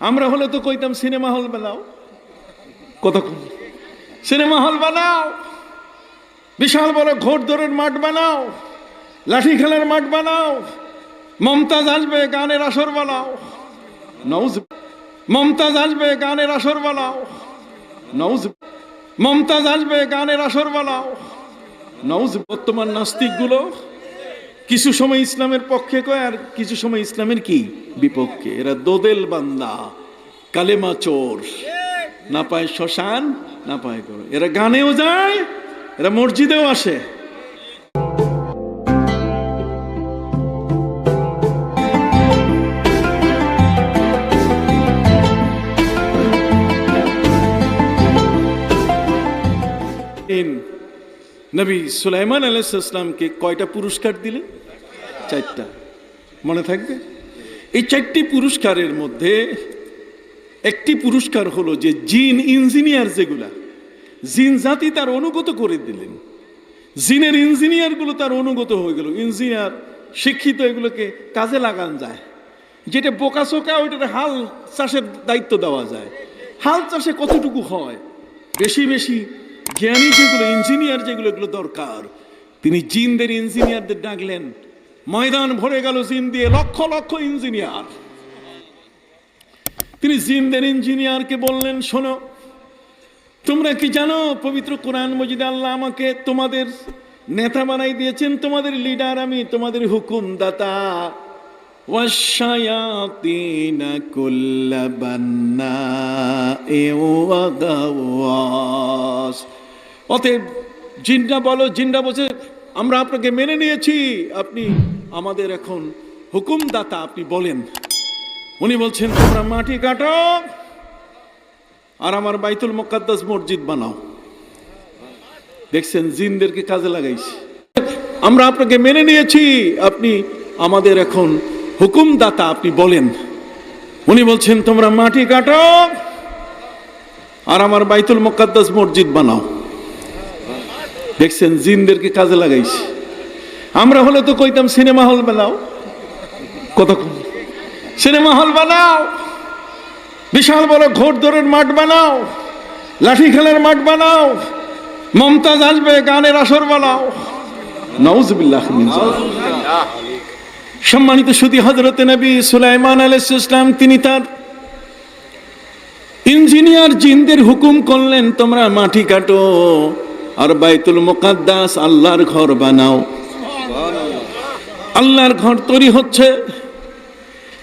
আমরা হলে তো কইতাম সিনেমা হল বানাও। কত সিনেমা হল বানাও। বিশাল বড় ঘোর দৌড়ের মাঠ বানাও। লাঠি খেলার মাঠ বানাও। মমতাজ আসবে, গানের আসর বানাও। নৌজ মমতাজ আসবে, গানের আসর বানাও। নৌজ মমতাজ আসবে, গানের আসর বানাও। নৌজ বর্তমান নাস্তিকগুলো কিছু সময় ইসলামের পক্ষে কয়, আর কিছু সময় ইসলামের কি? বিপক্ষে। এরা দোদেল বান্দা, কালেমা চোর। না পায় শ্মশান, না পায় এরা গানেও যায়, এরা মসজিদেও আসে। নবী সুলাইমান আলাইসাল্লামকে কয়টা পুরস্কার দিলেন? চারটা। মনে থাকবে? এই চারটি পুরস্কারের মধ্যে একটি পুরস্কার হলো যে জিন ইঞ্জিনিয়ার যেগুলা, জিন জাতি তার অনুগত করে দিলেন। জিনের ইঞ্জিনিয়ারগুলো তার অনুগত হয়ে গেল। ইঞ্জিনিয়ার, শিক্ষিত, এগুলোকে কাজে লাগান যায়। যেটা বোকাচোকা ওইটার হাল চাষের দায়িত্ব দেওয়া যায়। হাল চাষে কতটুকু হয়? বেশি বেশি জ্ঞানী যেগুলো ইঞ্জিনিয়ার যেগুলো এগুলো দরকার তিনি জিনদের ইঞ্জিনিয়ারদের ডাকলেন ময়দান ভরে গেল জিন দিয়ে লক্ষ লক্ষ ইঞ্জিনিয়ার তিনি জিনদের ইঞ্জিনিয়ারকে বললেন শোনো তোমরা কি জানো পবিত্র কোরআন মজিদে আল্লাহ আমাকে তোমাদের নেতা বানাই দিয়েছেন তোমাদের লিডার আমি তোমাদের হুকুম দাতা والشياطين كل بناء وغواص অতএব জিনরা বলো জিনরা বলছে, আমরা আপনাকে মেনে নিয়েছি। আপনি আমাদের এখন হুকুমদাতা, আপনি বলেন। উনি বলছেন, তোমরা মাটি কাটো আর আমার বাইতুল মোকাদ্দাস মসজিদ বানাও। দেখছেন জিনদেরকে কাজে লাগাইছি? আমরা আপনাকে মেনে নিয়েছি। আপনি আমাদের এখন হুকুমদাতা, আপনি বলেন। উনি বলছেন, তোমরা মাটি কাটো আর আমার বাইতুল মোকাদ্দাস মসজিদ বানাও। দেখছেন, জিনদেরকে কাজে লাগাইছি। আমরা হলে তো কইতাম, সিনেমা হল বানাও। কত সিনেমা হল বানাও। বিশাল বড় ঘোর দৌড়ের মাঠ বানাও। লাঠি খেলার মাঠ বানাও। মমতাজ আসবে, গানের আসর বানাও। নওজবিল্লাহ সম্মানিত সুদী হজরত নবী সুলাইমান আলাইসালাম তিনি তার ইঞ্জিনিয়ার জিনদের হুকুম করলেন, তোমরা মাটি কাটো। আর বাইতুল মোকাদ্দাস আল্লাহর ঘর বানাও। আল্লাহর ঘর তৈরি হচ্ছে।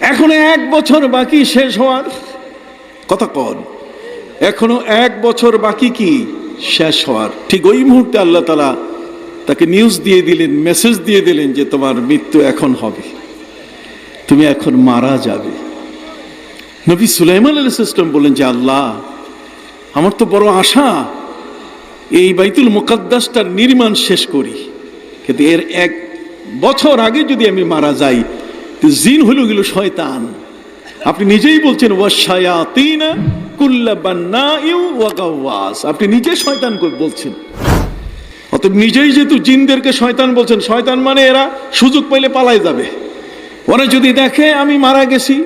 এখনও এক বছর বাকি শেষ হওয়ার। কথা কন। এখনও এক বছর বাকি কি শেষ হওয়ার। ঠিক ওই মুহূর্তে আল্লাহ তালা তাকে নিউজ দিয়ে দিলেন মেসেজ দিয়ে দিলেন যে তোমার মৃত্যু এখন হবে। তুমি এখন মারা যাবে। নবী সুলাইমান আলাইসালাম বললেন যে, আল্লাহ, আমার তো বড় আশা। এই বাইতুল মুকাদ্দাসটার নির্মাণ শেষ করি। কিন্তু এর এক বছর আগে যদি আমি মারা যাই জিন হলো গেল শয়তান। আপনি নিজেই বলছেন কুল্লা আপনি নিজে শয়তান বলছেন? অতএব নিজেই যেহেতু জিনদেরকে শয়তান বলছেন, শয়তান মানে এরা সুযোগ পাইলে পালাই যাবে। ওরা যদি দেখে আমি মারা গেছি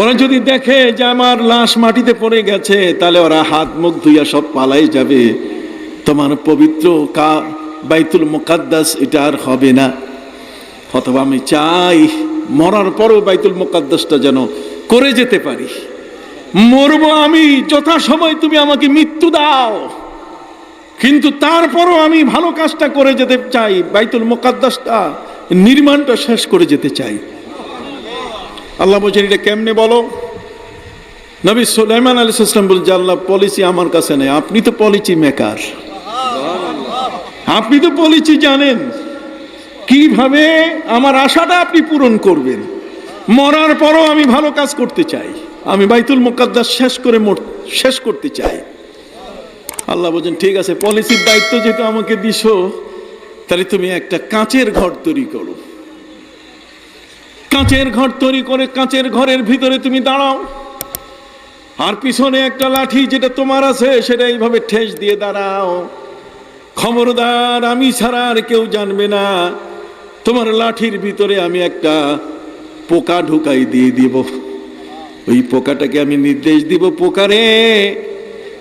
ওরা যদি দেখে যে আমার লাশ মাটিতে পড়ে গেছে, তাহলে ওরা হাত মুখ ধুইয়া সব পালাই যাবে। তোমার পবিত্র কা, বাইতুল মোকাদ্দাস, এটা আর হবে না। অথবা আমি চাই মরার পরও বাইতুল মোকাদ্দাসটা যেন করে যেতে পারি। মরব আমি, যথাসময় তুমি আমাকে মৃত্যু দাও। কিন্তু তারপরও আমি ভালো কাজটা করে যেতে চাই, বাইতুল মোকাদ্দাসটা, নির্মাণটা শেষ করে যেতে চাই। আল্লাহ বলছেন, এটা কেমনে বলো? নবী সুলাইমান আলী ইসলাম বলছে আল্লাহ পলিসি আমার কাছে নেই। আপনি তো পলিসি মেকার আপনি তো পলিসি জানেন। কীভাবে আমার আশাটা আপনি পূরণ করবেন? মরার পরও আমি ভালো কাজ করতে চাই। আমি বাইতুল মোকাদ্দাস শেষ করে শেষ করতে চাই। আল্লাহ বলছেন, ঠিক আছে পলিসির দায়িত্ব যেহেতু আমাকে দিছো, তাহলে তুমি একটা কাঁচের ঘর তৈরি করো। কাঁচের ঘর তৈরি করে কাঁচের ঘরের ভিতরে তুমি দাঁড়াও। আর পিছনে একটা লাঠি যেটা তোমার আছে, সেটা এইভাবে ঠেস দিয়ে দাঁড়াও। খবরদার, আমি ছাড়া আর কেউ জানবে না। তোমার লাঠির ভিতরে আমি একটা পোকা ঢুকাই দিয়ে দিব। ওই পোকাটাকে আমি নির্দেশ দিব পোকারে।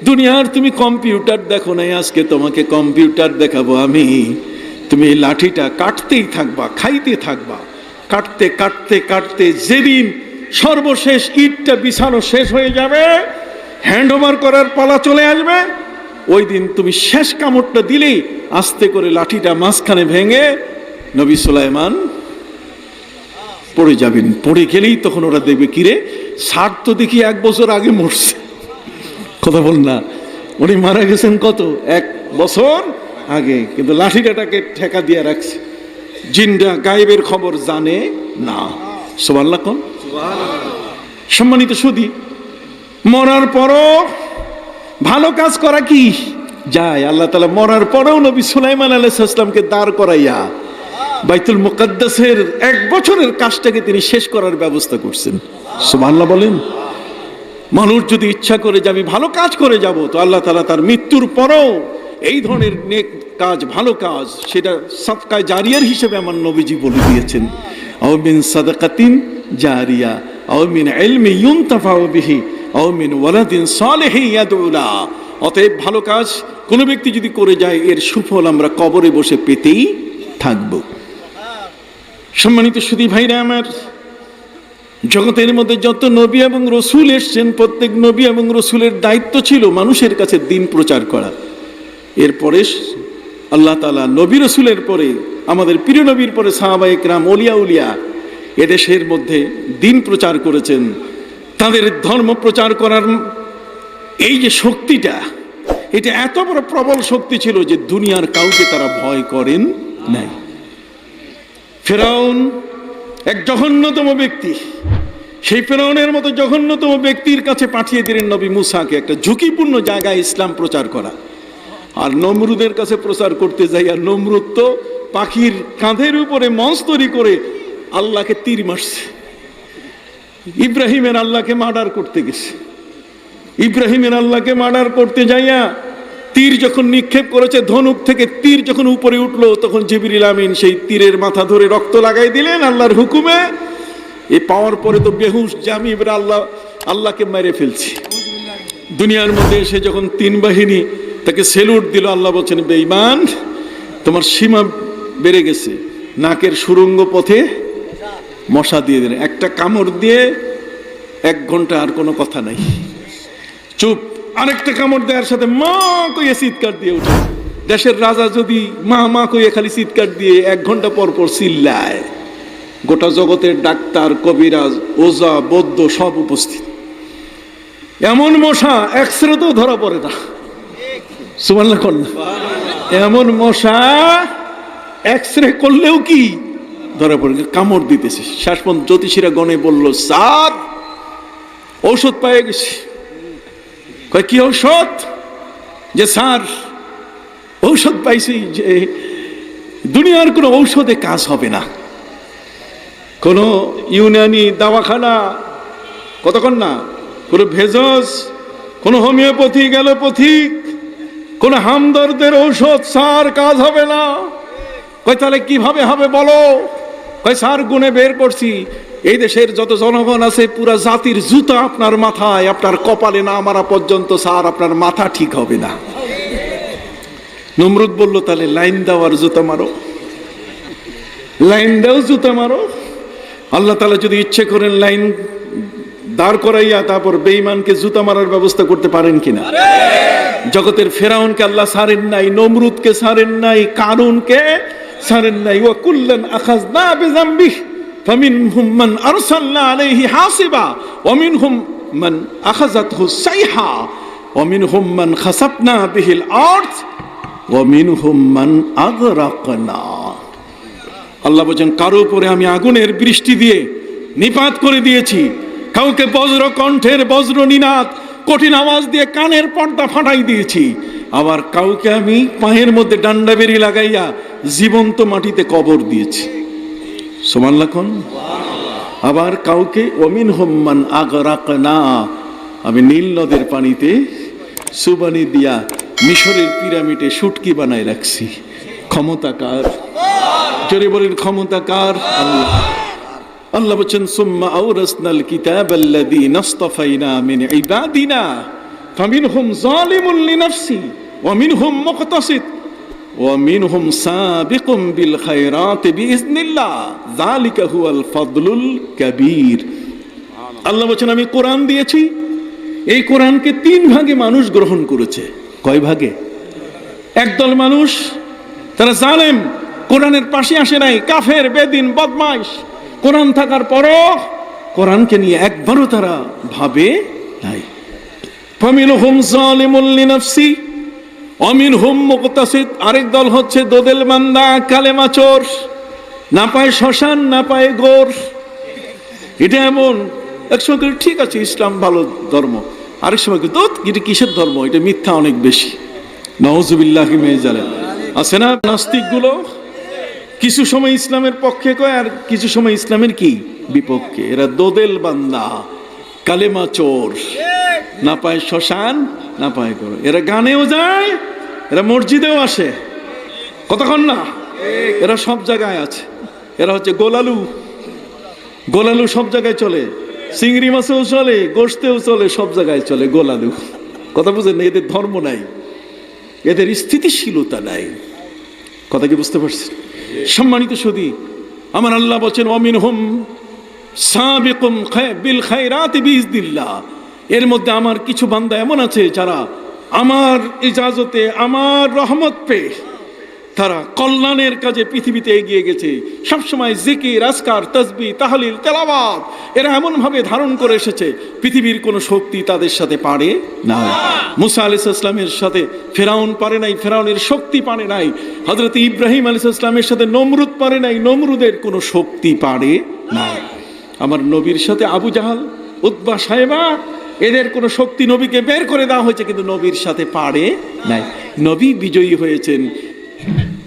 দুনিয়ার তুমি কম্পিউটার দেখো নাই, আজকে তোমাকে কম্পিউটার দেখাবো আমি। তুমি লাঠিটা কাটতেই থাকবা, খাইতে থাকবা। কাটতে কাটতে কাটতে যেদিন সর্বশেষ ইটটা বিছানো শেষ হয়ে যাবে হ্যান্ড ওভার করার পালা চলে আসবে, ওই দিন তুমি শেষ কামড়টা দিলেই আস্তে করে লাঠিটা মাঝখানে ভেঙে নবী সুলাইমান পড়ে যাবেন। পড়ে গেলেই তখন ওরা দেখবে, কিরে ষাট তো দেখি এক বছর আগে মরছে। কথা বল না, উনি মারা গেছেন কত? এক বছর আগে, কিন্তু লাঠিটাটাকে ঠেকা দিয়ে রাখছে। জিনটা গায়েবের খবর জানে না। সোবাল্লা কন। সম্মানিত সুদী মরার পরও ভালো কাজ করা কি? যায়, আল্লাহ তালা মরার পরেও নবী সুলাইমান আলাইসাল্লামকে দাঁড় করাইয়া বাইতুল মুকাদ্দাসের এক বছরের কাজটাকে তিনি শেষ করার ব্যবস্থা করছেন। সুবহানাল্লাহ বলেন, মানুষ যদি ইচ্ছা করে যে আমি ভালো কাজ করে যাব, তো আল্লাহ তালা তার মৃত্যুর পরও এই ধরনের নেক কাজ, ভালো কাজ, সেটা সৎকায় জারিয়ার হিসেবে আমার নবীজি বলে দিয়েছেন। আওমিন সাদাকাতিন জারিয়া আওমিন এলমি ইউনতাফাউ বিহি আওমিন ওয়ালাদিন সালেহি ইয়াদুলা অতএব ভালো কাজ কোনো ব্যক্তি যদি করে যায়, এর সুফল আমরা কবরে বসে পেতেই থাকব। সম্মানিত সুদী ভাইরা আমার, জগতের মধ্যে যত নবী এবং রসুল এসছেন, প্রত্যেক নবী এবং রসুলের দায়িত্ব ছিল মানুষের কাছে দিন প্রচার করা। এরপরে আল্লাহ তালা নবী রসুলের পরে, আমাদের প্রিয় নবীর পরে সাহাবা একরাম, অলিয়া উলিয়া এদেশের মধ্যে দিন প্রচার করেছেন। তাদের ধর্ম প্রচার করার এই যে শক্তিটা, এটা এত বড় প্রবল শক্তি ছিল যে দুনিয়ার কাউকে তারা ভয় করেন নাই। ফেরাউন এক জঘন্যতম ব্যক্তি। সেই ফেরাউনের মতো জঘন্যতম ব্যক্তির কাছে পাঠিয়ে দিলেন নবী মুসাকে, একটা ঝুঁকিপূর্ণ জায়গায় ইসলাম প্রচার করা। আর নমরুদের কাছে প্রচার করতে যাই, আর নমরুদ তো পাখির কাঁধের উপরে মঞ্চ তৈরি করে আল্লাহকে তীর মারছে। ইব্রাহিমের আল্লাহকে মার্ডার করতে গেছে। ইব্রাহিমের আল্লাহকে মার্ডার করতে যাইয়া তীর যখন নিক্ষেপ করেছে, ধনুক থেকে তীর যখন উপরে উঠল, তখন জিবিরিল আমিন সেই তীরের মাথা ধরে রক্ত লাগাই দিলেন আল্লাহর হুকুমে। এ পাওয়ার পরে তো বেহুশ জামি এবার আল্লাহ, আল্লাহকে মেরে ফেলছি। দুনিয়ার মধ্যে এসে যখন তিন বাহিনী তাকে সেলুট দিল, আল্লাহ বলছেন, বেঈমান, তোমার সীমা বেড়ে গেছে, নাকের সুরঙ্গ পথে মশা দিয়ে দিলেন। একটা কামড় দিয়ে এক ঘণ্টা আর কোনো কথা নাই। চুপ, আরেকটা কামড় দেওয়ার সাথে মা কইয়ে চিৎকার দিয়ে উঠে। দেশের রাজা যদি মা মা কইয়ে খালি চিৎকার দিয়ে এক ঘণ্টা পর পর চিল্লায়, গোটা জগতের ডাক্তার, কবিরাজ, ওজা, বৌদ্ধ সব উপস্থিত। এমন মশা এক্সরেতেও ধরা পড়ে না। এমন মশা এক্সরে করলেও কি? ধরা পড়ে কামড় দিতেছে। পর্যন্ত জ্যোতিষীরা গণে বলল সার ঔষধ পায়ে গেছি। কি ঔষধ? যে, স্যার, ঔষধ পাইছি যে, দুনিয়ার কোনো ঔষধে কাজ হবে না। কোনো ইউনানি দাওয়াখানা, কতক্ষণ না? কোনো ভেজস কোনো হোমিওপ্যাথিক অ্যালোপ্যাথিক কোনো হামদর্দের ঔষধ সার কাজ হবে না। কয়, তাহলে কীভাবে হবে বলো? কয়, সার গুণে বের করছি। এই দেশের যত জনগণ আছে, পুরা জাতির জুতা আপনার মাথায়, আপনার কপালে না মারা পর্যন্ত স্যার আপনার মাথা ঠিক হবে না। নমরুদ বলল, তাহলে লাইন দাও আর জুতা মারো। লাইন দাও জুতা মারো। আল্লাহ তালা যদি ইচ্ছে করেন লাইন দাঁড় করাইয়া তারপর বেঈমানকে জুতা মারার ব্যবস্থা করতে পারেন কিনা? জগতের ফেরাউনকে আল্লাহ সারেন নাই, নমরুদকে সারেন নাই, কারুনকে সারেন নাই। ওয়া কুল্লান আখাযনা বিজামবি ফামিনহুম মান আরসালনা আলাইহি হাসিবা, ওয়া মিনহুম মান আখাযাতহু সাইহা, ওয়া মিনহুম মান খাসাবনা বিহিল আরদ, ওয়া মিনহুম মান আগরাকনা। আল্লাহ বলেন কারও উপরে আমি আগুনের বৃষ্টি দিয়ে নিপাত করে দিয়েছি কাউকে বজ্র কণ্ঠের বজ্র নিনাদ, কঠিন আওয়াজ দিয়ে কানের পর্দা ফাটাই দিয়েছি। আবার কাউকে আমি পায়ের মধ্যে ডান্ডা বেরি লাগাইয়া জীবন্ত মাটিতে কবর দিয়েছি। সমান লাখন আবার কাউকে অমিন হোম্মান আগরাক না আমি নীল নদের পানিতে সুবানি দিয়া মিশরের পিরামিডে সুটকি বানায় রাখছি। ক্ষমতাকার জোরে বলেন ক্ষমতাকার আল্লাহ। আল্লাহ বলছেন, সুম্মা আওরাসনাল কিতাব আল্লাযী নাসতাফাইনা মিন ইবাদিনা, ফামিনহুম যালিমুন লিনাফসি, ওয়া মিনহুম মুকতাসিদ ওয়া মিনহুম সাবিকুম বিল খায়রাত বিইজনিল্লাহ যালিকা হুয়াল ফাদলুল কাবীর। আল্লাহ বলছেন, আমি কোরআন দিয়েছি। এই কোরআনকে তিন ভাগে মানুষ গ্রহণ করেছে। কয় ভাগে? একদল মানুষ, তারা জালেম, কোরআনের পাশে আসে নাই, কাফের, বেদিন, বদমাইশ। কোরআন থাকার পরও কোরআনকে নিয়ে একবারও তারা ভাবে নাই। ফামিল হুম জালিমুল লিনাফসি অমিন হুম মুকতাসিদ। আরেক দল হচ্ছে দোদেল বান্দা, কালেমা চোর। না পায় শ্মশান, না পায় গোর। এটা এমন, এক সময় করে ঠিক আছে, ইসলাম ভালো ধর্ম। আরেক সময় কিন্তু এটা কিসের ধর্ম? এটা মিথ্যা অনেক বেশি। নওজুবিল্লাহ মেজালেন আছে না নাস্তিকগুলো? কিছু সময় ইসলামের পক্ষে কয়, আর কিছু সময় ইসলামের কি? বিপক্ষে। এরা দোদেল বান্দা, কালেমা চোর। না পায় শ্মশান, না পায় করো এরা গানেও যায়, এরা মসজিদেও আসে। কতক্ষণ না? এরা সব জায়গায় আছে। এরা হচ্ছে গোলালু। গোলালু সব জায়গায় চলে। চিংড়ি মাছেও চলে গোষ্ঠেও চলে, সব জায়গায় চলে গোলালু। কথা বুঝেন এদের ধর্ম নাই। এদের স্থিতিশীলতা নাই। কথা কি বুঝতে পারছেন? সম্মানিত সুদী, আমার আল্লাহ বলছেন অমিন হোম বিল এর মধ্যে আমার কিছু বান্দা এমন আছে যারা আমার ইজাজতে, আমার রহমত পেয়ে তারা কল্যাণের কাজে পৃথিবীতে এগিয়ে গেছে। সবসময় জিকির, আজকার তসবি তাহলিল, তেলাওয়াত, এরা এমনভাবে ধারণ করে এসেছে, পৃথিবীর কোনো শক্তি তাদের সাথে পারে না মুসা আলিস ইসলামের সাথে ফেরাউন পারে নাই, ফেরাউনের শক্তি পারে নাই হজরত ইব্রাহিম আলিস ইসলামের সাথে নমরুদ পারে নাই, নমরুদের কোনো শক্তি পারে না আমার নবীর সাথে আবু জাহাল উদ্বা সাহেবা এদের কোনো শক্তি নবীকে বের করে দেওয়া হয়েছে, কিন্তু নবীর সাথে পারে নাই। নবী বিজয়ী হয়েছেন